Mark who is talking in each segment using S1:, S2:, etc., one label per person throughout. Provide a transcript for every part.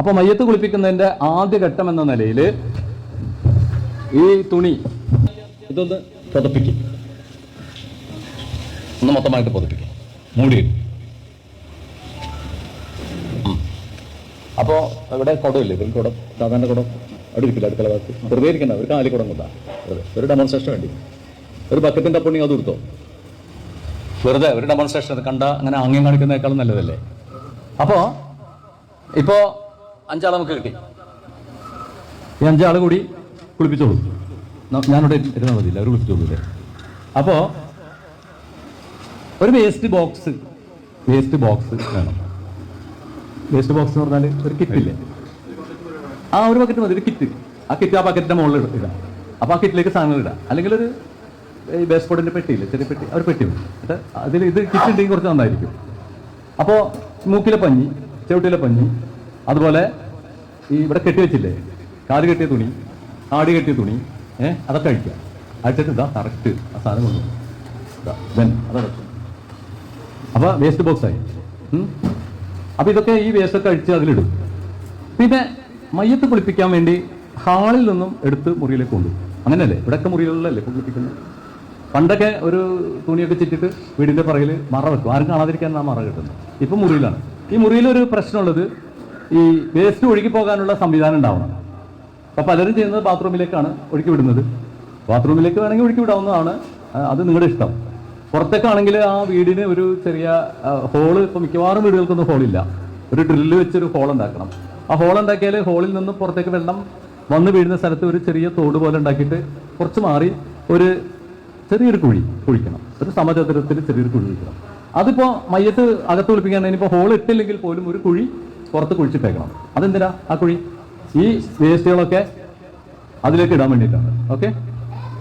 S1: അപ്പൊ മയ്യത്ത് കുളിപ്പിക്കുന്നതിന്റെ ആദ്യ ഘട്ടം എന്ന നിലയിൽ ഈ തുണി ഇതൊന്ന് പുതപ്പിക്കും. ഒന്ന് മൊത്തമായിട്ട് പുതപ്പിക്കും. മൂടി അപ്പോൾ ഇവിടെ കുടമില്ലേ? ഇവർക്ക് കുടം സാധാരണ കുടം അവിടെ ഇരിക്കില്ല അടുക്കള ഭാഗത്ത്. വെറുതെ ഇരിക്കണ്ട ഒരു കാലി കുടം കൊണ്ടാ. ഒരു ഡെമോൺസ്ട്രേഷൻ വേണ്ടി. ഒരു ബക്കറ്റിന്റെ പൊണ്ണി അത് കൊടുത്തോ വെറുതെ ഒരു ഡെമോൺസ്ട്രേഷൻ കണ്ട അങ്ങനെ ആംഗ്യം കാണിക്കുന്നേക്കാളും നല്ലതല്ലേ? അപ്പോൾ ഇപ്പോൾ അഞ്ചാളെ നമുക്ക് കിട്ടി. ഈ അഞ്ചാൾ കൂടി കുളിപ്പിച്ചോളൂ. ഞാനിവിടെ ഇരുന്നാൽ മതിയില്ല അവർ കുളിപ്പിച്ചോളൂ അപ്പോൾ ഒരു വേസ്റ്റ് ബോക്സ് വേസ്റ്റ് ബോക്സ് വേണം. വേസ്റ്റ് ബോക്സ് എന്ന് പറഞ്ഞാൽ ഒരു കിറ്റില്ലേ ആ ഒരു ബക്കറ്റ് മതി ഒരു കിറ്റ് ആ കിറ്റ് ആ ബക്കറ്റിന്റെ മുകളിൽ ഇടാം അപ്പോൾ ആ കിറ്റിലേക്ക് സാധനങ്ങൾ ഇടാം. അല്ലെങ്കിൽ ഒരു ഈ ബേസ് ബോർഡിന്റെ പെട്ടിയില്ല ചെറിയ പെട്ടി ഒരു പെട്ടി മതി. എന്നിട്ട് അതിൽ ഇത് കിറ്റ് ഉണ്ടെങ്കിൽ കുറച്ച് നന്നായിരിക്കും. അപ്പോൾ മൂക്കിലെ പഞ്ഞി ചവിട്ടിലെ പഞ്ഞി അതുപോലെ ഈ ഇവിടെ കെട്ടിവെച്ചില്ലേ കാൽ കെട്ടിയ തുണി ആടി കെട്ടിയ തുണി ഏഹ് അതൊക്കെ അഴിക്കുക. അഴിച്ചിട്ട് ഇതാ കറക്റ്റ് ആ സാധനം കൊണ്ടു അതടക്കും അപ്പോൾ വേസ്റ്റ് ബോക്സ് ആയി. ഉം. അപ്പൊ ഇതൊക്കെ ഈ വേസ്റ്റൊക്കെ അഴിച്ച് അതിലിടും. പിന്നെ മയ്യത്ത് കുളിപ്പിക്കാൻ വേണ്ടി ഹാളിൽ നിന്നും എടുത്ത് മുറിയിലേക്ക് കൊണ്ടു അങ്ങനെയല്ലേ ഇവിടെയൊക്കെ മുറികളിലല്ലേ കുളിപ്പിക്കുന്നത് പണ്ടൊക്കെ ഒരു തുണിയൊക്കെ ചിറ്റിട്ട് വീടിന്റെ പുറകിൽ മറ വെക്കും. ആരും കാണാതിരിക്കാൻ ആ മറ കിട്ടുന്നത്. ഇപ്പൊ മുറിയിലാണ്. ഈ മുറിയിലൊരു പ്രശ്നമുള്ളത് ഈ വേസ്റ്റ് ഒഴുകി പോകാനുള്ള സംവിധാനം ഉണ്ടാവണം. അപ്പൊ പലരും ചെയ്യുന്നത് ബാത്റൂമിലേക്കാണ് ഒഴുക്കി വിടുന്നത്. ബാത്റൂമിലേക്ക് വേണമെങ്കിൽ ഒഴുക്കി വിടാവുന്നതാണ് അത് നിങ്ങളുടെ ഇഷ്ടം. പുറത്തേക്കാണെങ്കിൽ ആ വീടിന് ഒരു ചെറിയ ഹോൾ ഇപ്പൊ മിക്കവാറും വീടുകൾക്കൊന്നും ഹോളില്ല. ഒരു ഡ്രില്ല് വെച്ചൊരു ഹോൾ ഉണ്ടാക്കണം. ആ ഹോൾ ഉണ്ടാക്കിയാൽ ഹോളിൽ നിന്ന് പുറത്തേക്ക് വെള്ളം വന്ന് വീഴുന്ന സ്ഥലത്ത് ഒരു ചെറിയ തോട് പോലെ ഉണ്ടാക്കിയിട്ട് കുറച്ച് മാറി ഒരു ചെറിയൊരു കുഴി കുഴിക്കണം. ഒരു സമചതുരത്തിൽ ചെറിയൊരു കുഴി കുഴിക്കണം. അതിപ്പോൾ മയ്യത്ത് അകത്ത് കുളിപ്പിക്കാൻ ഇപ്പോൾ ഹോൾ ഇട്ടില്ലെങ്കിൽ പോലും ഒരു കുഴി പുറത്ത് കുഴിച്ചിട്ടേക്കണം. അതെന്തിനാ ആ കുഴി? ഈ വേസ്റ്റുകളൊക്കെ അതിലേക്ക് ഇടാൻ വേണ്ടിയിട്ടാണ്. ഓക്കെ?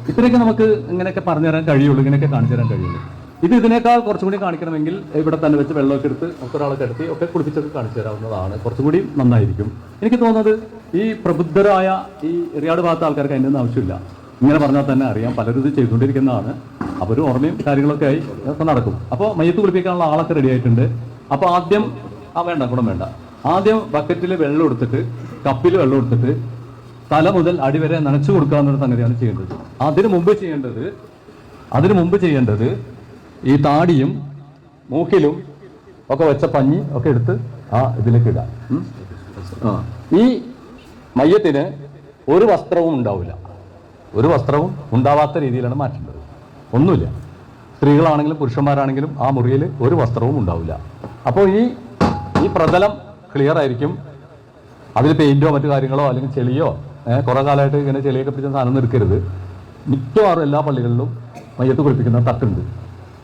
S1: ഇത്രയൊക്കെ നമുക്ക് ഇങ്ങനെയൊക്കെ പറഞ്ഞു തരാൻ കഴിയുള്ളൂ ഇങ്ങനെയൊക്കെ കാണിച്ചു തരാൻ കഴിയുള്ളൂ. ഇത് ഇതിനേക്കാൾ കുറച്ചും കൂടി കാണിക്കണമെങ്കിൽ ഇവിടെ തന്നെ വെച്ച് വെള്ളമൊക്കെ എടുത്ത് ഒരാളെ കിടത്തി ഒക്കെ കുളിപ്പിച്ചൊക്കെ കാണിച്ചു തരാവുന്നതാണ്. കുറച്ചും കൂടി നന്നായിരിക്കും. എനിക്ക് തോന്നുന്നത് ഈ പ്രബുദ്ധരായ ഈ എറിയാട് ഭാഗത്തെ ആൾക്കാർക്ക് അതിന്റെ ഒന്നും ആവശ്യമില്ല. ഇങ്ങനെ പറഞ്ഞാൽ തന്നെ അറിയാം. പലരും ഇത് ചെയ്തുകൊണ്ടിരിക്കുന്നതാണ്. ഒരു ഓർമ്മയും കാര്യങ്ങളൊക്കെ ആയി നടക്കും. അപ്പോൾ മയ്യത്ത് കുളിപ്പിക്കാനുള്ള ആളൊക്കെ റെഡി ആയിട്ടുണ്ട്. അപ്പോൾ ആദ്യം ആ വേണ്ട ഗുണം വേണ്ട. ആദ്യം ബക്കറ്റിൽ വെള്ളം എടുത്തിട്ട് കപ്പിൽ വെള്ളം എടുത്തിട്ട് തല മുതൽ അടി വരെ നനച്ചു കൊടുക്കാവുന്ന സംഗതിയാണ് ചെയ്യേണ്ടത്. അതിനു മുമ്പ് ചെയ്യേണ്ടത് അതിനു മുമ്പ് ചെയ്യേണ്ടത് ഈ താടിയും മൂക്കിലും ഒക്കെ വെച്ച പഞ്ഞി ഒക്കെ എടുത്ത് ആ ഇതിലേക്ക് ഇടാം. ഈ മയ്യത്തിന് ഒരു വസ്ത്രവും ഉണ്ടാവില്ല. ഒരു വസ്ത്രവും ഉണ്ടാവാത്ത രീതിയിലാണ് മാറ്റേണ്ടത്. ഒന്നുമില്ല. സ്ത്രീകളാണെങ്കിലും പുരുഷന്മാരാണെങ്കിലും ആ മുറിയിൽ ഒരു വസ്ത്രവും ഉണ്ടാവില്ല. അപ്പോൾ ഈ ഈ പ്രതലം ക്ലിയർ ആയിരിക്കും. അതിൽ പെയിന്റോ മറ്റു കാര്യങ്ങളോ അല്ലെങ്കിൽ ചെളിയോ കുറെ കാലമായിട്ട് ഇങ്ങനെ ചെളിയൊക്കെ പിടിച്ച സാധനം നിൽക്കരുത് മിക്കവാറും എല്ലാ പള്ളികളിലും മയ്യത്ത് കുളിപ്പിക്കുന്ന തട്ടുണ്ട്.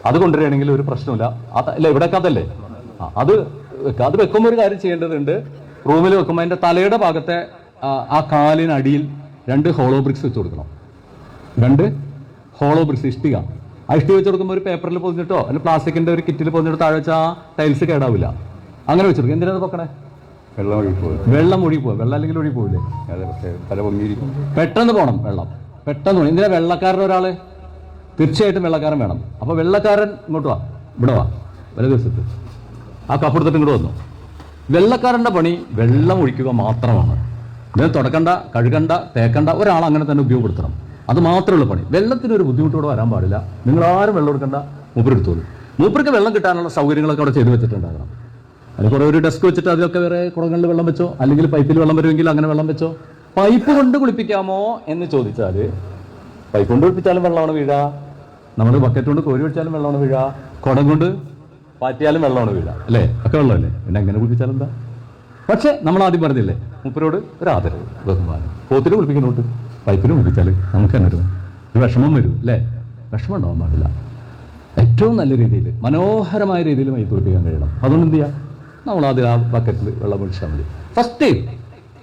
S1: അത് കൊണ്ടുവരികയാണെങ്കിൽ ഒരു പ്രശ്നമില്ല അത് അല്ല ഇവിടെ അതല്ലേ? അത്. അത് വെക്കുമ്പോൾ ഒരു കാര്യം ചെയ്യേണ്ടതുണ്ട്. റൂമിൽ വെക്കുമ്പോൾ അതിന്റെ തലയുടെ ഭാഗത്തെ ആ, കാലിനടിയിൽ രണ്ട് ഹോളോ ബ്രിക്സ് വെച്ച് കൊടുക്കണം. രണ്ട് ഹോളോ ബ്രിക്സ് ഇഷ്ടിക. ആ ഇഷ്ടിക വെച്ച് കൊടുക്കുമ്പോൾ ഒരു പേപ്പറിൽ പൊതിഞ്ഞിട്ടോ അല്ലെങ്കിൽ പ്ലാസ്റ്റിക്കിന്റെ ഒരു കിറ്റിൽ പൊതിഞ്ഞിട്ട് താഴെ വെച്ചാൽ ടൈൽസ് കേടാവില്ല. അങ്ങനെ വെച്ചെടുക്കും എന്തിനാ പൊക്കണേ?
S2: വെള്ളം ഒഴുകി പോകും
S1: വെള്ളം ഒഴുകി പോകും വെള്ളം അല്ലെങ്കിൽ ഒഴുകി പോകില്ലേ
S2: അതെ പക്ഷേ തല പൊങ്ങിയിരിക്കും.
S1: പെട്ടെന്ന് പോകണം വെള്ളം. പെട്ടെന്ന് പോകണം എന്തിനാ വെള്ളക്കാരൻ ഒരാൾ? തീർച്ചയായിട്ടും വെള്ളക്കാരൻ വേണം. അപ്പൊ വെള്ളക്കാരൻ ഇങ്ങോട്ട് വാ. ഇവിടെ വാ. വല ദിവസത്ത് ആ കപ്പെടുത്തിട്ട് ഇങ്ങോട്ട് വന്നു. വെള്ളക്കാരന്റെ പണി വെള്ളം ഒഴിക്കുക മാത്രമാണ്. ഇതിനെ തുടക്കണ്ട കഴുകണ്ട തേക്കണ്ട ഒരാൾ അങ്ങനെ തന്നെ ഉപയോഗപ്പെടുത്തണം. അത് മാത്രമുള്ള പണി. വെള്ളത്തിന് ഒരു ബുദ്ധിമുട്ടോടെ വരാൻ പാടില്ല. നിങ്ങൾ ആരും വെള്ളം എടുക്കണ്ട. മൂപ്പരെടുത്തോളൂ മൂപ്പർക്ക് വെള്ളം കിട്ടാനുള്ള സൗകര്യങ്ങളൊക്കെ അവിടെ ചെയ്തു വെച്ചിട്ടുണ്ടാകണം. അതിന് കുറേ ഒരു ഡെസ്ക് വെച്ചിട്ട് അതിലൊക്കെ വേറെ കുടങ്ങളിൽ വെള്ളം വെച്ചോ? അല്ലെങ്കിൽ പൈപ്പിൽ വെള്ളം വരുമെങ്കിൽ അങ്ങനെ വെള്ളം വെച്ചോ? പൈപ്പ് കൊണ്ട് കുളിപ്പിക്കാമോ എന്ന് ചോദിച്ചാൽ പൈപ്പ് കൊണ്ട് കുളിപ്പിച്ചാലും വെള്ളമാണ് വീഴ. നമ്മൾ ബക്കറ്റ് കൊണ്ട് കോരി വെച്ചാലും വെള്ളമാണ് വീഴ. കുടം കൊണ്ട് പാറ്റിയാലും വെള്ളമാണ് വീഴ. അല്ലേ? ഒക്കെ വെള്ളമല്ലേ? പിന്നെ എങ്ങനെ കുളിപ്പിച്ചാലും എന്താ? പക്ഷെ നമ്മൾ ആദ്യം പറഞ്ഞില്ലേ മുപ്പരോട് ഒരു ആദരവ് ബഹുമാനം. പോത്തിൽ കുളിപ്പിക്കുന്നുണ്ട്. പൈപ്പിൽ കുളിപ്പിച്ചാൽ നമുക്ക് തന്നെ ഒരു വിഷമം വരും അല്ലേ? വിഷമം ഉണ്ടാവാൻ പാടില്ല. ഏറ്റവും നല്ല രീതിയിൽ മനോഹരമായ രീതിയിൽ മൈ കുളിപ്പിക്കാൻ കഴിയണം. അതുകൊണ്ട് എന്ത് ചെയ്യാം? നമ്മൾ ആദ്യം ആ ബക്കറ്റിൽ വെള്ളം ഒഴിച്ചാൽ മതി. ഫസ്റ്റ്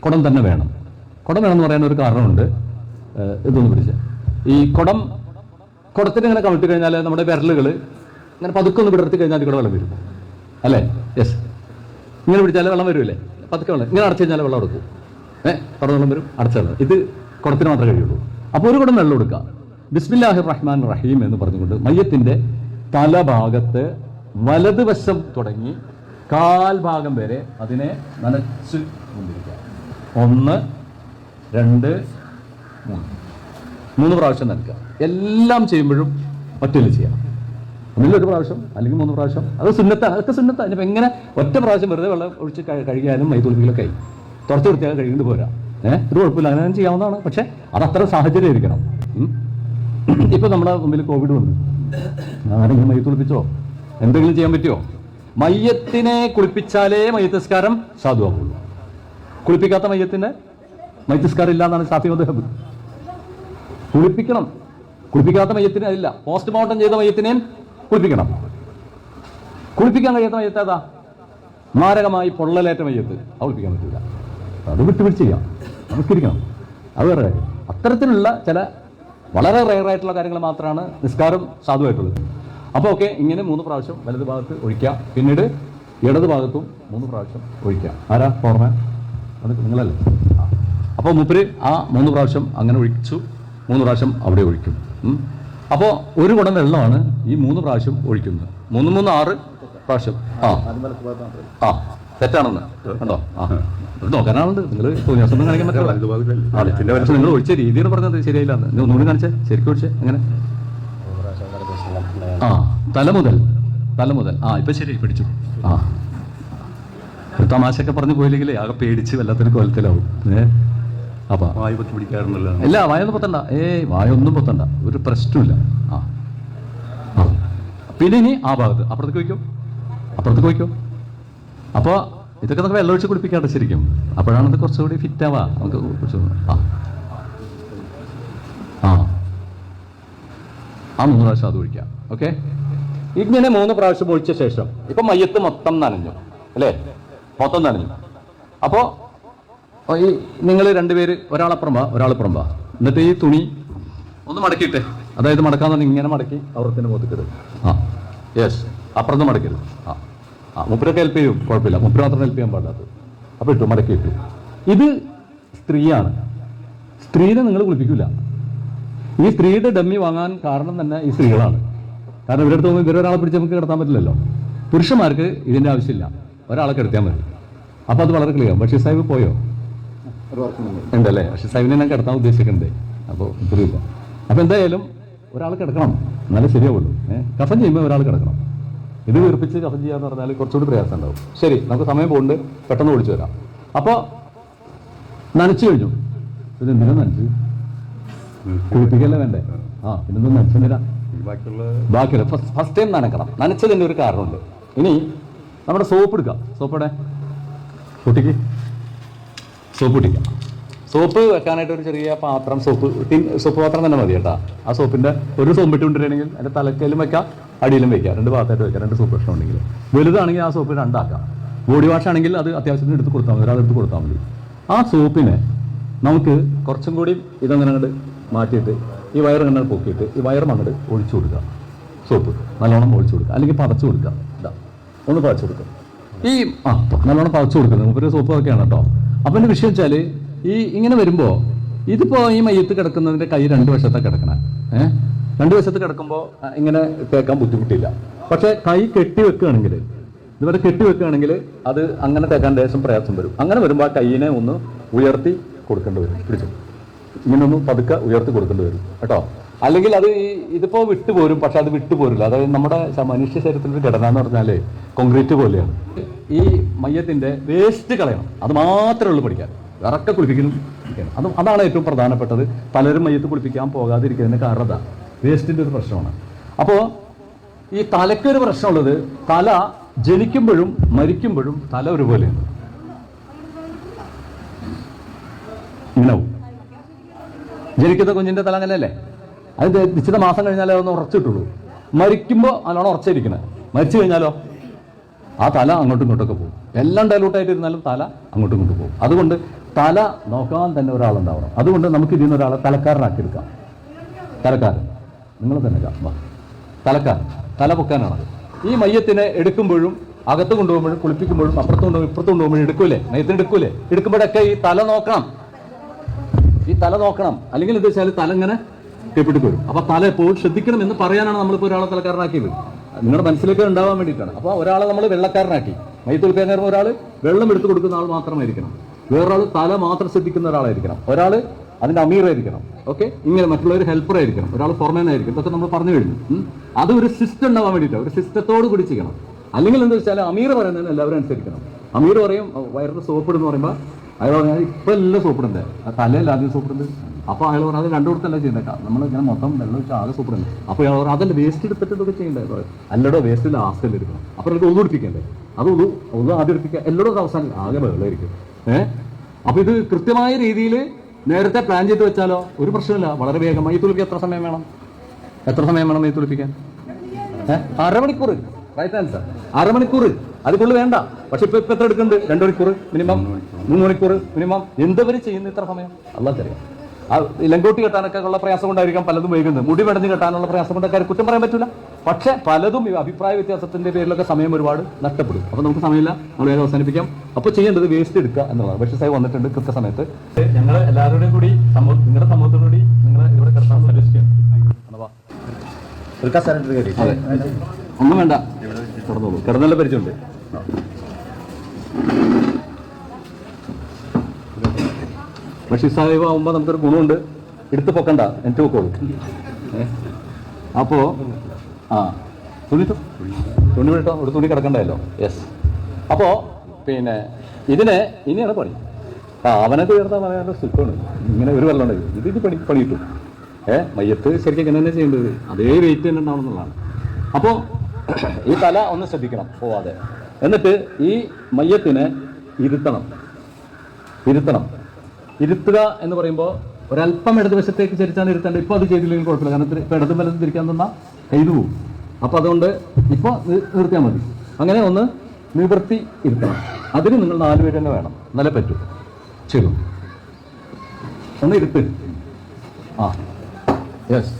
S1: കുടം തന്നെ വേണം. കുടം വേണമെന്ന് പറയാൻ ഒരു കാരണമുണ്ട്. ഇതൊന്ന് പിടിച്ച. ഈ കുടം കുടത്തിന് ഇങ്ങനെ കമിട്ടി കഴിഞ്ഞാൽ നമ്മുടെ വിരലുകൾ ഇങ്ങനെ പതുക്കെ ഒന്ന് വിടർത്തി കഴിഞ്ഞാൽ അതിൽ കൂടെ വെള്ളം വരും. അല്ലേ? യെസ് ഇങ്ങനെ പിടിച്ചാൽ വെള്ളം വരുമല്ലേ പതുക്കെ വെള്ളം ഇങ്ങനെ അടച്ചു കഴിഞ്ഞാൽ വെള്ളം എടുക്കും. ഏഹ് തുറന്ന് വെള്ളം വരും അടച്ച വെള്ളം ഇത് കുടത്തിന് മാത്രമേ കഴിയുള്ളൂ. അപ്പോൾ ഒരു കുടം വെള്ളം എടുക്കുക ബിസ്മില്ലാഹിർ റഹ്മാൻ റഹീം എന്ന് പറഞ്ഞുകൊണ്ട് മയ്യത്തിന്റെ തലഭാഗത്ത് വലതുവശം തുടങ്ങി കാൽ ഭാഗം വരെ അതിനെ നനച്ച് കൊണ്ടിരിക്കുക. ഒന്ന് രണ്ട് മൂന്ന്. മൂന്ന് പ്രാവശ്യം നനക്കുക എല്ലാം ചെയ്യുമ്പോഴും ഒറ്റയിൽ ചെയ്യാം ഒന്നിൽ ഒരു പ്രാവശ്യം അല്ലെങ്കിൽ മൂന്ന് പ്രാവശ്യം. അത് സുന്നത്താണ് അതൊക്കെ സുന്നത്താണ് ഇനിയിപ്പോൾ എങ്ങനെ ഒറ്റ പ്രാവശ്യം വെറുതെ വെള്ളം ഒഴിച്ച് കഴി- കഴുകിയാലും മൈ തുളിപ്പിലൊക്കെ ആയി. തുറച്ച് വൃത്തിയാകാൻ കഴുകിട്ട് പോരാ. ഏഹ് ഒരു കുഴപ്പമില്ല. അങ്ങനെ ചെയ്യാവുന്നതാണ്. പക്ഷേ അത് അത്ര സാഹചര്യം ഇരിക്കണം. ഉം. ഇപ്പൊ നമ്മുടെ മുമ്പിൽ കോവിഡ് വന്നു. ആരെങ്കിലും മൈ തുളിപ്പിച്ചോ? എന്തെങ്കിലും ചെയ്യാൻ പറ്റുമോ മയ്യത്തിനെ കുളിപ്പിച്ചാലേ മയ്യത്തസ്കാരം സാധുവാകുള്ളൂ. കുളിപ്പിക്കാത്ത മയ്യത്തിന് മയ്യത്തസ്കാരം ഇല്ല എന്നാണ് ഷാഫി മദ്ഹബ് കുളിപ്പിക്കണം. കുളിപ്പിക്കാത്ത മയ്യത്തിന് അതില്ല പോസ്റ്റ്മോർട്ടം ചെയ്ത മയ്യത്തിനെയും കുളിപ്പിക്കണം. കുളിപ്പിക്കാൻ കഴിയാത്ത മയ്യത്ത് ഏതാ? മാരകമായി പൊള്ളലേറ്റ മയ്യത്ത്. അത് കുളിപ്പിക്കാൻ പറ്റില്ല അത് വിട്ടുപിടിച്ച് ചെയ്യാം നമസ്കരിക്കണം. അത് വേറെ അത്തരത്തിലുള്ള ചില വളരെ റെയർ ആയിട്ടുള്ള കാര്യങ്ങൾ മാത്രമാണ് നിസ്കാരം സാധുവായിട്ടുള്ളത്. അപ്പോൾ ഓക്കെ ഇങ്ങനെ മൂന്ന് പ്രാവശ്യം വലത് ഭാഗത്ത് ഒഴിക്കാം പിന്നീട് ഇടത് ഭാഗത്തും മൂന്ന് പ്രാവശ്യം ഒഴിക്കാം ആരാ? ഫോർമാൻ? അത് നിങ്ങളല്ലേ. ആ. അപ്പോൾ മൂപ്പര് ആ മൂന്ന് പ്രാവശ്യം അങ്ങനെ ഒഴിച്ചു മൂന്ന് പ്രാവശ്യം അവിടെ ഒഴിക്കും. അപ്പോൾ ഒരു കുടം വെള്ളമാണ് ഈ മൂന്ന് പ്രാവശ്യം ഒഴിക്കുന്നത്. മൂന്ന് മൂന്ന് ആറ് പ്രാവശ്യം. ആ. ആ. തെറ്റാണെന്ന്. കണ്ടോ? ആ. നോക്കാനാളുണ്ട്. നിങ്ങൾ തോന്നിയാസൊന്നും കാണിക്കാൻ പറ്റില്ല നിങ്ങൾ ഒഴിച്ച രീതിയാണ് പറഞ്ഞത്. ശരിയായില്ല ഒന്നുകൂടി കാണിച്ചേ. ശരിക്കും ഒഴിച്ചേ. എങ്ങനെ ആ തല മുതൽ തല മുതൽ ആ ഇപ്പൊ ശരി പിടിച്ചു. ആ. ഒരു തമാശയൊക്കെ പറഞ്ഞു പോയില്ലെങ്കിലേ ആകെ പേടിച്ച് വല്ലാത്തൊരു കൊലത്തിലാവും. ഏ? അപ്പൊ
S2: വായു പൊത്തി പിടിക്കാറുണ്ടല്ലോ.
S1: ഇല്ല വായൊന്നും പൊത്തണ്ട ഏയ് വായൊന്നും പൊത്തണ്ട ഒരു പ്രശ്നമില്ല ആ. ആ. പിന്നെ ഇനി ആ ഭാഗത്ത്. അപ്പുറത്തേക്ക് വയ്ക്കും അപ്പുറത്തേക്ക് വയ്ക്കും അപ്പോൾ ഇതൊക്കെ നമുക്ക് വെള്ളം ഒഴിച്ച് കുളിപ്പിക്കാണ്ട് ശരിക്കും. അപ്പോഴാണ് അത് കുറച്ചുകൂടി ഫിറ്റ് ആവാ. നമുക്ക് കുറച്ച് ആ. ആ മൂന്ന് പ്രാവശ്യം അത് ഒഴിക്കാം. ഓക്കെ ഇങ്ങനെ മൂന്ന് പ്രാവശ്യം ഒഴിച്ച ശേഷം ഇപ്പം മയ്യത്ത് മൊത്തം നനഞ്ഞു. അല്ലേ? മൊത്തം നനഞ്ഞു. അപ്പോൾ ഈ നിങ്ങൾ രണ്ടുപേര് ഒരാളപ്പുറം വാ ഒരാളപ്പുറം വാ. എന്നിട്ട് ഈ തുണി ഒന്ന് മടക്കിയിട്ടെ. അതായത് മടക്കാൻ തന്നെ ഇങ്ങനെ മടക്കി അവർത്തിന് പോത്തിക്കരുത് ആ. യെസ് അപ്പുറത്ത് മടക്കരുത് ആ. ആ മുപ്പരൊക്കെ ഹെൽപ്പ് ചെയ്യും. കുഴപ്പമില്ല. മുപ്പര മാത്രം ഹെൽപ്പ് ചെയ്യാൻ പാടില്ലാത്തത്. അപ്പോൾ ഇട്ടു മടക്കി ഇട്ടു ഇത് സ്ത്രീയാണ്. സ്ത്രീനെ നിങ്ങൾ കുളിപ്പിക്കില്ല ഈ സ്ത്രീയുടെ ഡമ്മി വാങ്ങാൻ കാരണം തന്നെ ഈ സ്ത്രീകളാണ്. കാരണം ഇവരുടെ അടുത്ത് പോകുമ്പോൾ ഒരാളെ പിടിച്ച് നമുക്ക് കിടത്താൻ പറ്റില്ലല്ലോ. പുരുഷന്മാർക്ക് ഇതിന്റെ ആവശ്യമില്ല. ഒരാളെ കിടത്തിയാൽ മതി. അപ്പോൾ അത് വളരെ ക്ലിയർ ബഷീർ സാഹിബ് പോയോ? ഉണ്ടല്ലേ? ബഷീർ സാഹിബിനെ ഞാൻ കിടത്താൻ ഉദ്ദേശിക്കുന്നുണ്ട്. അപ്പോൾ ഇല്ല അപ്പോൾ എന്തായാലും ഒരാൾ കിടക്കണം. എന്നാലേ ശരിയാവുള്ളൂ. കഫൻ ചെയ്യുമ്പോൾ ഒരാൾ കിടക്കണം. ഇത് വീർപ്പിച്ച് കഫൻ ചെയ്യാന്ന് പറഞ്ഞാൽ കുറച്ചുകൂടി പ്രയാസം ഉണ്ടാവും. ശരി നമുക്ക് സമയം പോകുന്നുണ്ട് പെട്ടെന്ന് വിളിച്ചു വരാം. അപ്പോൾ നനച്ചു കഴിഞ്ഞു. ഇത് എന്തിനാ നനച്ച് കുളിപ്പിക്കല്ലേ വേണ്ടേ? ആ ഇതൊന്നും നനച്ചെന്തിനാ
S2: ഈ ബാക്കിയുള്ള
S1: ഫസ്റ്റ് ഫസ്റ്റ് ടൈം നനക്കണം. നനച്ചതിന്റെ ഒരു കാരണമുണ്ട്. ഇനി നമ്മുടെ സോപ്പ് എടുക്കാം. സോപ്പടെ കുട്ടിക്ക് സോപ്പ് ഇട്ടിക്കാം സോപ്പ് വെക്കാനായിട്ട് ഒരു ചെറിയ പാത്രം സോപ്പ് ടിൻ സോപ്പ് പാത്രം തന്നെ മതി കേട്ടാ. ആ സോപ്പിന്റെ ഒരു സോപ്പ് ഇട്ട് കൊണ്ടിരുന്നെങ്കിൽ അതിന്റെ തലക്കയിലും വെക്കാം അടിയിലും വെക്കാം. രണ്ട് ഭാഗത്തായിട്ട് വെക്കാം. രണ്ട് സോപ്പ് പ്രശ്നം ഉണ്ടെങ്കിൽ വലുതാണെങ്കിൽ ആ സോപ്പ് രണ്ടാക്കാം. ബോഡി വാഷ് ആണെങ്കിൽ അത് അത്യാവശ്യത്തിന് എടുത്ത് കൊടുത്താൽ മതി. ഒരാളെടുത്ത് കൊടുത്താൽ മതി. ആ സോപ്പിനെ നമുക്ക് കുറച്ചും കൂടി ഇതങ്ങനെ മാറ്റിയിട്ട് ഈ വയർ ഇങ്ങനെ പൊക്കിയിട്ട് ഈ വയർ അങ്ങോട്ട് ഒഴിച്ചു കൊടുക്കുക. സോപ്പ്. നല്ലോണം ഒഴിച്ചു കൊടുക്കുക. അല്ലെങ്കിൽ പതച്ചു കൊടുക്കുക. ഇതാ. ഒന്ന് പതച്ചു കൊടുക്കുക. ഈ ആ നല്ലോണം പതച്ചു കൊടുക്കുന്നത് മുപ്പര് സോപ്പ് ഒക്കെയാണ് കേട്ടോ. അപ്പം എന്റെ വിഷയം വെച്ചാൽ ഈ ഇങ്ങനെ വരുമ്പോൾ ഇതിപ്പോൾ ഈ മയ്യത്ത് കിടക്കുന്നതിന്റെ കൈ രണ്ട് വശത്തെ കിടക്കണം. ഏഹ് രണ്ട് വശത്ത് കിടക്കുമ്പോൾ ഇങ്ങനെ തേക്കാൻ ബുദ്ധിമുട്ടില്ല. പക്ഷേ കൈ കെട്ടി വെക്കുകയാണെങ്കിൽ ഇതുവരെ കെട്ടി വെക്കുകയാണെങ്കിൽ അത് അങ്ങനെ തേക്കാൻ ദേശം പ്രയാസം വരും. അങ്ങനെ വരുമ്പോൾ ആ കൈയിനെ ഒന്ന് ഉയർത്തി കൊടുക്കേണ്ടി വരും. പിടിച്ചു? ഇങ്ങനെ ഒന്ന് പതുക്കെ ഉയർത്തി കൊടുക്കേണ്ടി വരും കേട്ടോ? അല്ലെങ്കിൽ അത് ഈ ഇതിപ്പോ വിട്ടുപോരും പക്ഷെ അത് വിട്ടുപോരില്ല. അതായത് നമ്മുടെ മനുഷ്യ ശരീരത്തിന്റെ ഘടന എന്ന് പറഞ്ഞാൽ കോൺക്രീറ്റ് പോലെയാണ്. ഈ മയ്യത്തിന്റെ വേസ്റ്റ് കളയണം. അത് മാത്രമേ ഉള്ളൂ പഠിക്കാൻ. ഇറക്കെ കുളിപ്പിക്കണം അത് അതാണ് ഏറ്റവും പ്രധാനപ്പെട്ടത്. പലരും മയ്യത്ത് കുളിപ്പിക്കാൻ പോകാതിരിക്കുന്നതിന് കാരണം അതാണ് വേസ്റ്റിന്റെ ഒരു പ്രശ്നമാണ്. അപ്പോൾ ഈ തലയ്ക്കൊരു പ്രശ്നമുള്ളത് തല ജനിക്കുമ്പോഴും മരിക്കുമ്പോഴും തല ഒരുപോലെയാണ്. ഇങ്ങനെ പോവും. ജനിക്കുന്ന കുഞ്ഞിന്റെ തല അങ്ങനെയല്ലേ അത് നിശ്ചിത മാസം കഴിഞ്ഞാലേ ഒന്ന് ഉറച്ചിട്ടുള്ളൂ. മരിക്കുമ്പോൾ അതിനാണ് ഉറച്ചിരിക്കുന്നത് മരിച്ചു കഴിഞ്ഞാലോ? ആ തല അങ്ങോട്ടും ഇങ്ങോട്ടൊക്കെ പോകും. എല്ലാം ഡയലൂട്ടായിട്ടിരുന്നാലും തല അങ്ങോട്ടും ഇങ്ങോട്ടും പോകും. അതുകൊണ്ട് തല നോക്കാൻ തന്നെ ഒരാളുണ്ടാവണം. അതുകൊണ്ട് നമുക്ക് ഇതിൽ നിന്ന് ഒരാളെ തലക്കാരനാക്കി എടുക്കാം തലക്കാരൻ. നിങ്ങൾ തന്നെ. തലക്കാരൻ. തല പൊക്കാനാണ്. ഈ മയ്യത്തിനെ എടുക്കുമ്പോഴും അകത്ത് കൊണ്ടുപോകുമ്പോഴും കുളിപ്പിക്കുമ്പോഴും അപ്പുറത്ത് കൊണ്ടുപോകും ഇപ്പുറത്ത് കൊണ്ടുപോകുമ്പോഴും എടുക്കൂലേ? മയത്തിന് എടുക്കൂലേ? എടുക്കുമ്പോഴൊക്കെ ഈ തല നോക്കണം. ഈ തല നോക്കണം. അല്ലെങ്കിൽ എന്താ വെച്ചാൽ തല ഇങ്ങനെ കെട്ടിട്ട് വരും. അപ്പൊ തല എപ്പോഴും ശ്രദ്ധിക്കണം എന്ന് പറയാനാണ് നമ്മളിപ്പോൾ ഒരാളെ തലക്കാരനാക്കിയത്. നിങ്ങളുടെ മനസ്സിലേക്ക് ഉണ്ടാവാൻ വേണ്ടിയിട്ടാണ്. അപ്പൊ ഒരാളെ നമ്മൾ വെള്ളക്കാരനാക്കി. മൈത്തുൽക്കാരൻ ഒരാൾ വെള്ളം എടുത്തു കൊടുക്കുന്ന ആൾ മാത്രമായിരിക്കണം. വേറൊരാൾ തല മാത്രം ശ്രദ്ധിക്കുന്ന ഒരാളായിരിക്കണം. ഒരാൾ അതിന്റെ അമീറായിരിക്കണം. ഓക്കെ? ഇങ്ങനെ മറ്റുള്ളവർ ഹെൽപ്പർ ആയിരിക്കണം. ഒരാൾ പുറമേനായിരിക്കും ഇതൊക്കെ നമ്മൾ പറഞ്ഞു കഴിഞ്ഞു. അത് ഒരു സിസ്റ്റം ഉണ്ടാവാൻ വേണ്ടിയിട്ട് ഒരു സിസ്റ്റത്തോട് കൂടി ചെയ്യണം. അല്ലെങ്കിൽ എന്താ വെച്ചാൽ അമീർ പറയുന്നതിന് എല്ലാവരും അനുസരിക്കണം. അമീർ പറയും വയറിന് എന്ന് പറയുമ്പോൾ അയാൾ പറഞ്ഞാൽ ഇപ്പൊ എല്ലാം സോപ്പിടുന്നത് ആ തലയല്ല ആദ്യം സോപ്പിടുന്നത് അപ്പോൾ അയാൾ പറഞ്ഞു അത് രണ്ടു കൊടുത്തല്ല ചെയ്യുന്നേക്കാം നമ്മൾ ഇങ്ങനെ മൊത്തം വെള്ളം വെച്ച് ആകെ സോപ്പിടുന്നത് അപ്പോൾ അയാൾ പറഞ്ഞു അതല്ല വേസ്റ്റ് എടുത്തിട്ട് ഇതൊക്കെ ചെയ്യണ്ടേ അല്ലടോ വേസ്റ്റ് ലാസ്റ്റിൽ എടുക്കണം? അപ്പോൾ എനിക്ക് ഒന്നും എടുപ്പിക്കണ്ടേ അത് ഒന്ന് ഒന്ന് ആദ്യം എടുപ്പിക്കുക എല്ലായിടും അവസാനം ആകെ വെള്ളമായിരിക്കും ഏഹ് അപ്പോൾ ഇത് കൃത്യമായ രീതിയിൽ നേരത്തെ പ്ലാൻ ചെയ്ത് വെച്ചാലോ? ഒരു പ്രശ്നമില്ല. വളരെ വേഗം മൈ തുളിപ്പിക്കാൻ എത്ര സമയം വേണം? എത്ര സമയം വേണം മൈ തുളിപ്പിക്കാൻ? ഏഹ് അരമണിക്കൂർ റൈറ്റ് ആൻസർ അരമണിക്കൂർ അതുകൊണ്ട് വേണ്ട. പക്ഷെ ഇപ്പൊ ഇപ്പൊ എത്ര എടുക്കുന്നുണ്ട്? രണ്ടു മണിക്കൂർ മിനിമം. മൂന്ന് മണിക്കൂർ. മിനിമം. എന്തവര് ചെയ്യുന്ന ഇത്ര സമയം? അല്ലാത്തറിയാം ആ ലങ്കോട്ടി കെട്ടാനൊക്കെ ഉള്ള പ്രയാസം കൊണ്ടായിരിക്കാം പലതും വൈകുന്നത്. മുടി വെടഞ്ഞ് കെട്ടാനുള്ള പ്രയാസം കൊണ്ടൊക്കെ കുറ്റം പറയാൻ പറ്റില്ല പക്ഷെ പലതും അഭിപ്രായ വ്യത്യാസത്തിന്റെ പേരിലൊക്കെ സമയം ഒരുപാട് നഷ്ടപ്പെടും. അപ്പൊ നമുക്ക് സമയമില്ല. നമ്മൾ വേഗം അവസാനിപ്പിക്കാം. അപ്പൊ ചെയ്യേണ്ടത് വേസ്റ്റ് എടുക്കുക എന്നുള്ളതാണ്. പക്ഷേ സായി വന്നിട്ടുണ്ട് കൃത്യസമയത്ത്. ഞങ്ങൾ എല്ലാവരുടെയും കൂടി നിങ്ങളുടെ സമൂഹത്തോടുകൂടി നിങ്ങൾ ഇവിടെ കിടത്താൻ സജസ്റ്റ് അതെ. ഒന്നും വേണ്ട. കിടന്നോളൂ. കിടന്നുള്ള പരിചയമുണ്ട് പക്ഷെ സാഹിബ് ആകുമ്പോൾ നമുക്കൊരു ഗുണമുണ്ട്. എടുത്ത് പൊക്കണ്ട. എനിക്ക് പൊക്കോളൂ. അപ്പോൾ അപ്പോ ആ തുണി? തുണി വിട്ടോ? ഒരു തുണി കിടക്കണ്ടല്ലോ യെസ് അപ്പോ പിന്നെ ഇതിനെ ഇനിയാണ് പണി. ആ അവനൊക്കെ ഉയർത്താൻ പറയാനുള്ള സുഖമാണ് ഇങ്ങനെ ഒരു വെള്ളം ഉണ്ടായി ഇത് ഇത് പണി പണി കിട്ടും ഏഹ് മയ്യത്ത് ശരിക്കും ഇങ്ങനെ തന്നെ ചെയ്യേണ്ടത്. അതേ വെയിറ്റ് തന്നെ ഉണ്ടാവണം എന്നുള്ളതാണ്. അപ്പോൾ ഈ തല ഒന്ന് ശ്രദ്ധിക്കണം പോവാതെ. എന്നിട്ട് ഈ മയ്യത്തിനെ ഇരുത്തണം. ഇരുത്തണം. ഇരുത്തുക എന്ന് പറയുമ്പോൾ ഒരല്പം ഇടതുവശത്തേക്ക് ചരിച്ചാണ് ഇരുത്തേണ്ടത്. ഇപ്പോൾ അത് ചെയ്തില്ലെങ്കിൽ കുഴപ്പമില്ല. കാരണം ഇപ്പോൾ ഇപ്പൊ ഇടതും വലതും തിരിക്കാൻ തന്നാൽ ചെയ്തു പോകും അപ്പോൾ അതുകൊണ്ട് ഇപ്പോൾ നിർത്തിയാൽ മതി. അങ്ങനെ ഒന്ന് നിവൃത്തി ഇരുത്തണം. അതിന് നിങ്ങൾ നാലുപേര് തന്നെ വേണം. എന്നാലേ പറ്റൂ. ശരി ഒന്ന് ഇരുത്ത്. ആ. യെസ്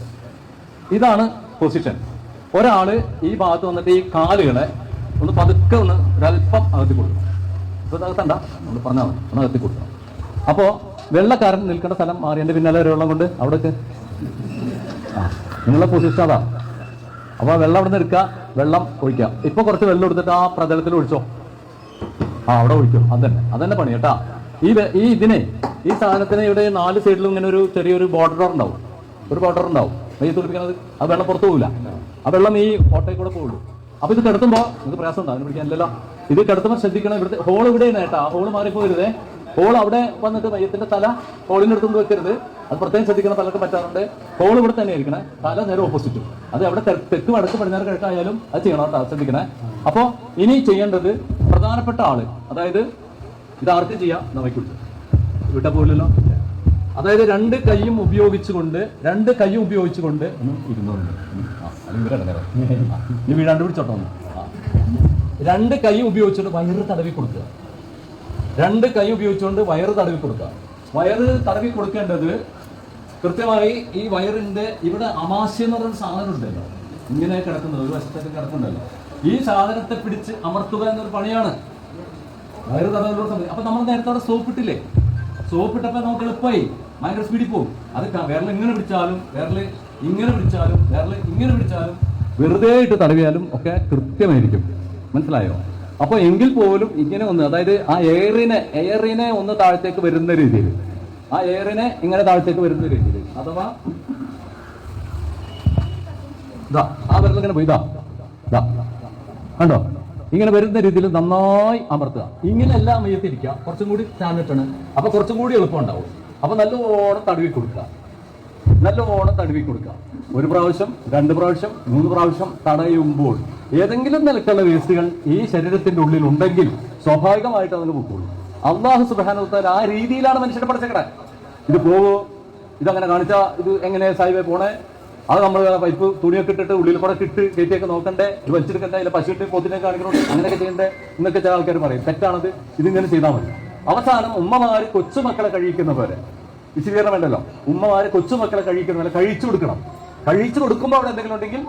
S1: ഇതാണ് പൊസിഷൻ ഒരാൾ ഈ ഭാഗത്ത് വന്നിട്ട് ഈ കാലുകളെ ഒന്ന് പതുക്കെ ഒന്ന് ഒരല്പം അകത്തി കൊടുക്കണം നമ്മൾ പറഞ്ഞാൽ മതി. ഒന്ന് അകത്തി കൊടുക്കണം. അപ്പോ വെള്ളക്കാരൻ നിൽക്കേണ്ട സ്ഥലം മാറി എന്റെ പിന്നാലെ ഒരു വെള്ളം കൊണ്ട് അവിടേക്ക് നിങ്ങളെ പൊസിഷൻ അതാ. അപ്പൊ ആ വെള്ളം അവിടെ നിന്ന് എടുക്കുക വെള്ളം ഒഴിക്കുക. ഇപ്പൊ കുറച്ച് വെള്ളം എടുത്തിട്ട് ആ പ്രതലത്തിൽ ഒഴിച്ചോ. ആ അവിടെ ഒഴിക്കും. അതന്നെ അതന്നെ പണി കേട്ടാ. ഈ ഈ ഇതിനെ ഈ സാധനത്തിന് ഇവിടെ നാല് സൈഡിലും ഇങ്ങനെ ഒരു ചെറിയൊരു ബോർഡർ ഉണ്ടാവും. ഒരു ബോർഡർ ഉണ്ടാവും. ഈ കുളിപ്പിക്കുന്നത് അത് വെള്ളം പുറത്തു പോകില്ല ആ വെള്ളം ഈ ഓട്ടയിൽ കൂടെ പോകുള്ളൂ അപ്പൊ ഇത് കിടത്തുമ്പോ ഇത് പ്രയാസം ഉണ്ടോ? അതിന് പിടിക്കാനില്ലല്ലോ ഇത് കിടത്തുമ്പോൾ ശ്രദ്ധിക്കണം. ഇവിടുത്തെ ഹോൾ ഇവിടെ നേട്ടാ ആ ഹോൾ മാറിപ്പോരുതേ ഹോൾ അവിടെ വന്നിട്ട് മയ്യത്തിന്റെ തല ഹോളിന്റെ കൊണ്ട് വെക്കരുത്. അത് പ്രത്യേകം ശ്രദ്ധിക്കണം. പലർക്കും പറ്റാറുണ്ട് ഹോൾ ഇവിടെ തന്നെ ആയിരിക്കണേ. തല നേരെ ഓപ്പോസിറ്റ് അത് അവിടെ തെക്ക് വടക്ക് പടിഞ്ഞാറ് കിഴക്കായാലും അത് ചെയ്യണം കേട്ടോ. ശ്രദ്ധിക്കണേ. അപ്പോ ഇനി ചെയ്യേണ്ടത് പ്രധാനപ്പെട്ട ആൾ. അതായത് ഇത് ആർക്കും ചെയ്യാം. നമുക്കുണ്ട് വിട്ട പോലല്ലോ അതായത് രണ്ട് കൈയും ഉപയോഗിച്ചുകൊണ്ട് രണ്ട് കൈയും ഉപയോഗിച്ചുകൊണ്ട് ഇരുന്നോണ്ട് വീഴാണ്ട് പിടിച്ചോട്ടോ രണ്ട് കൈ ഉപയോഗിച്ചുകൊണ്ട് വയറ് തടവി കൊടുക്കുക. രണ്ട് കൈ ഉപയോഗിച്ചുകൊണ്ട് വയറ് തടവി കൊടുക്കുക. വയറ് തടവി കൊടുക്കേണ്ടത് കൃത്യമായി ഈ വയറിന്റെ ഇവിടെ അമാശയം എന്ന് പറയുന്ന സാധനം ഉണ്ടല്ലോ. ഇങ്ങനെ കിടക്കുന്നത് ഒരു വശത്തേക്ക് കിടക്കുന്നുണ്ടല്ലോ ഈ സാധനത്തെ പിടിച്ച് അമർത്തുക എന്നൊരു പണിയാണ്. വയറ് തടവി കൊടുക്കുന്നത് അപ്പൊ നമ്മൾ നേരത്തെ അവിടെ സോപ്പ് ഇട്ടില്ലേ? സോപ്പ് ഇട്ടപ്പോ നമുക്ക് എളുപ്പമായി ഭയങ്കര സ്പീഡിൽ പോകും അത് വിരൽ ഇങ്ങനെ പിടിച്ചാലും വിരൽ ഇങ്ങനെ പിടിച്ചാലും വിരൽ ഇങ്ങനെ പിടിച്ചാലും വെറുതെ ഇട്ട് തടവിയാലും ഒക്കെ കൃത്യമായിരിക്കും. മനസ്സിലായോ? അപ്പൊ എങ്കിൽ പോലും ഇങ്ങനെ ഒന്ന് അതായത് ആ എയറിനെ എയറിനെ ഒന്ന് താഴത്തേക്ക് വരുന്ന രീതിയിൽ ആ എയറിനെ ഇങ്ങനെ താഴത്തേക്ക് വരുന്ന രീതിയിൽ അഥവാ ആ വിരൽ ഇങ്ങനെ പോയി ഇതാ കണ്ടോ? ഇങ്ങനെ വരുന്ന രീതിയിൽ നന്നായി അമർത്തുക. ഇങ്ങനെ എല്ലാം മയ്യത്തിരിക്കുക കുറച്ചും കൂടി ചാഞ്ഞിട്ടാണ്. അപ്പൊ കുറച്ചും കൂടി എളുപ്പം ഉണ്ടാവും അപ്പൊ നല്ലോണം തടുവി കൊടുക്കുക. നല്ലോണം തടുവി കൊടുക്കുക. ഒരു പ്രാവശ്യം രണ്ട് പ്രാവശ്യം മൂന്ന് പ്രാവശ്യം തടയുമ്പോൾ ഏതെങ്കിലും നിലക്കുള്ള വേസ്റ്റുകൾ ഈ ശരീരത്തിന്റെ ഉള്ളിൽ ഉണ്ടെങ്കിൽ സ്വാഭാവികമായിട്ട് അതിന് പൊക്കോളൂ. അള്ളാഹു സുബാനുത്താൽ ആ രീതിയിലാണ് മനുഷ്യനെ പഠിച്ചേക്കണേ. ഇത് പോവോ? ഇതങ്ങനെ കാണിച്ചാ ഇത് എങ്ങനെ സായിബേ പോണേ? അത് നമ്മൾ പൈപ്പ് തുണിയൊക്കെ ഇട്ടിട്ട് ഉള്ളിൽ കൂടെ ഇട്ട് കയറ്റിയൊക്കെ നോക്കണ്ടേ? വലിച്ചെടുക്കണ്ടേ? ഇല്ല പശു ഇട്ട് പോത്തിനെ കാണിക്കണോ അങ്ങനെയൊക്കെ ചെയ്യണ്ടേ? എന്നൊക്കെ ചില ആൾക്കാർ പറയും. തെറ്റാണത്. ഇതിങ്ങനെ ചെയ്താൽ മതി. അവസാനം ഉമ്മമാര് കൊച്ചുമക്കളെ കഴിക്കുന്ന പോലെ. വിശദീകരണം വേണ്ടല്ലോ? ഉമ്മമാര് കൊച്ചുമക്കളെ കഴിക്കുന്ന പോലെ കഴിച്ചു കൊടുക്കണം. കഴിച്ചു കൊടുക്കുമ്പോൾ അവിടെ എന്തെങ്കിലും ഉണ്ടെങ്കിൽ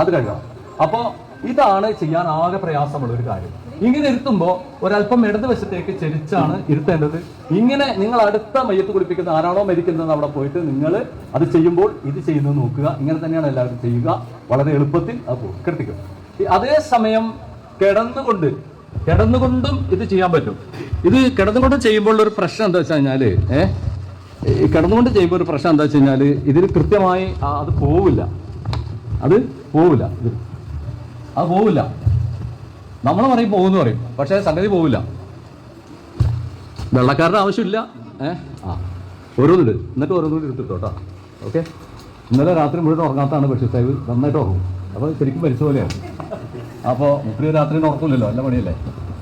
S1: അത് കഴുകണം അപ്പോൾ ഇതാണ് ചെയ്യാൻ ആകെ പ്രയാസമുള്ള ഒരു കാര്യം. ഇങ്ങനെ ഇരുത്തുമ്പോൾ ഒരല്പം ഇടതുവശത്തേക്ക് ചരിച്ചാണ് ഇരുത്തേണ്ടത്. ഇങ്ങനെ നിങ്ങൾ അടുത്ത മയ്യത്ത് കുടിപ്പിക്കുന്ന ആരാണോ മരിക്കുന്നത് അവിടെ പോയിട്ട് നിങ്ങൾ അത് ചെയ്യുമ്പോൾ ഇത് ചെയ്യുന്നത് നോക്കുക. ഇങ്ങനെ തന്നെയാണ് എല്ലാവരും ചെയ്യുക. വളരെ എളുപ്പത്തിൽ അത് പോകും. കിടത്തിക്കും അതേ സമയം കിടന്നുകൊണ്ട് കിടന്നുകൊണ്ടും ഇത് ചെയ്യാൻ പറ്റും. ഇത് കിടന്നുകൊണ്ട് ചെയ്യുമ്പോൾ ഒരു പ്രശ്നം എന്താ വെച്ച് കഴിഞ്ഞാൽ ഏഹ് കിടന്നുകൊണ്ട് ചെയ്യുമ്പോൾ ഒരു പ്രശ്നം എന്താ വെച്ച് കഴിഞ്ഞാൽ ഇതിൽ കൃത്യമായി അത് പോവില്ല. അത് പോവില്ല. അത് പോവില്ല. നമ്മൾ പറയും പോകുമെന്ന് പറയും. പക്ഷേ സംഗതി പോവില്ല. വെള്ളക്കാരുടെ ആവശ്യമില്ല. ഏഹ് ആ. ഓരോന്നുണ്ട് എന്നിട്ട് ഓരോന്നുകൂടി എടുത്തിട്ടോ കേട്ടോ ഓക്കെ? ഇന്നലെ രാത്രി മുഴുവൻ ഉറങ്ങാത്താണ് ബഷീർ സാഹിബ്. നന്നായിട്ട് ഉറങ്ങും. അപ്പോൾ ശരിക്കും മരിച്ച പോലെയാണ്. അപ്പോൾ മുപ്പത് രാത്രി ഉറക്കില്ലല്ലോ നല്ല പണിയല്ലേ?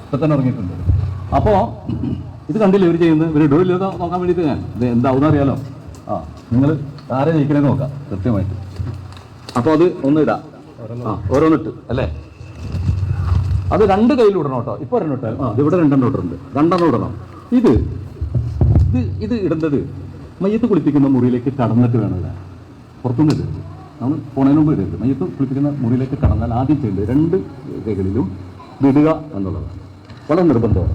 S1: ഇപ്പം തന്നെ ഉറങ്ങിയിട്ടുണ്ട്. അപ്പോൾ ഇത് കണ്ടില്ലേ ഇവർ ചെയ്യുന്നത്? ഇവർ എന്ന് നോക്കാൻ വേണ്ടിയിട്ട് ഞാൻ. ഇത് എന്താവും അറിയാലോ? ആ. നിങ്ങൾ ആരെ ജയിക്കണേന്ന് നോക്കാം. കൃത്യമായിട്ട്. അപ്പോൾ അത് ഒന്ന് ഇടാം ആ. ഓരോന്നിട്ട്. അല്ലേ? അത് രണ്ട് കയ്യിൽ ഇടണം കേട്ടോ. ഇപ്പൊ ഒരെണ്ണം ആ ഇവിടെ രണ്ടെണ്ണം ഇടുന്നുണ്ട് രണ്ടെണ്ണം ഇടണം. ഇത് ഇത് ഇത് ഇടേണ്ടത് മയ്യത്ത് കുളിപ്പിക്കുന്ന മുറിയിലേക്ക് കടന്നിട്ട് വേണം പുറത്തുനിന്ന് ഇടരുത്. നമ്മൾ പോണതിന് മുമ്പ് ഇടരുത്. മയ്യത്ത് കുളിപ്പിക്കുന്ന മുറിയിലേക്ക് കടന്നാൽ ആദ്യം ചെയ്യേണ്ടത് രണ്ട് കൈകളിലും വിടുക എന്നുള്ളതാണ്. വളരെ നിർബന്ധമാണ്?